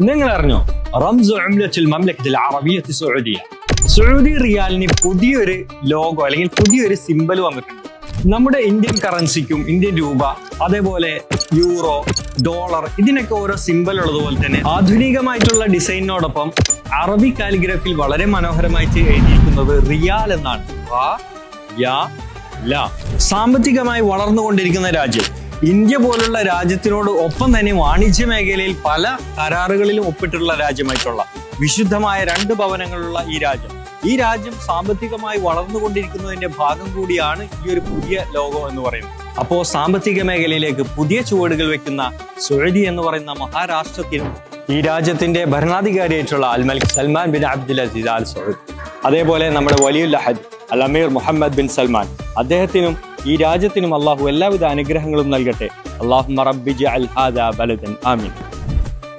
നിങ്ങൾ അറിഞ്ഞോ റംസ് ഉംലത്തുൽ മംലക്കത്തിൽ അറബിയത്ത് സൗദിയ. സൗദി റിയാലിന് പുതിയൊരു ലോഗോ അല്ലെങ്കിൽ പുതിയൊരു സിമ്പൽ വന്നിട്ടുണ്ട്. നമ്മുടെ ഇന്ത്യൻ കറൻസിക്കും ഇന്ത്യൻ രൂപ അതേപോലെ യൂറോ ഡോളർ ഇതിനൊക്കെ ഓരോ സിമ്പൽ ഉള്ളതുപോലെ തന്നെ ആധുനികമായിട്ടുള്ള ഡിസൈനിനോടൊപ്പം അറബി കാലിഗ്രഫിയിൽ വളരെ മനോഹരമായിട്ട് എഴുതിയിരിക്കുന്നത് റിയാൽ എന്നാണ്. സാമ്പത്തികമായി വളർന്നുകൊണ്ടിരിക്കുന്ന രാജ്യം. ഇന്ത്യ പോലുള്ള രാജ്യത്തിനോട് ഒപ്പം തന്നെ വാണിജ്യ മേഖലയിൽ പല കരാറുകളിലും ഒപ്പിട്ടുള്ള രാജ്യമായിട്ടുള്ള വിശുദ്ധമായ രണ്ട് ഭവനങ്ങളുള്ള ഈ രാജ്യം. ഈ രാജ്യം സാമ്പത്തികമായി വളർന്നുകൊണ്ടിരിക്കുന്നതിന്റെ ഭാഗം കൂടിയാണ് ഈ ഒരു പുതിയ ലോകം എന്ന് പറയുന്നത്. അപ്പോ സാമ്പത്തിക മേഖലയിലേക്ക് പുതിയ ചുവടുകൾ വെക്കുന്ന സുഴതി എന്ന് പറയുന്ന മഹാരാഷ്ട്രത്തിനും ഈ രാജ്യത്തിന്റെ ഭരണാധികാരിയായിട്ടുള്ള അൽമൽ Salman bin Abdul Aziz Al Saud. അതേപോലെ നമ്മുടെ വലിയുൽ അഹദ് അൽ അമീർ മുഹമ്മദ് ബിൻ സൽമാൻ. അദ്ദേഹത്തിനും ഈ രാജ്യത്തിനും അള്ളാഹു എല്ലാവിധ അനുഗ്രഹങ്ങളും നൽകട്ടെ. അള്ളാഹു ആമീൻ.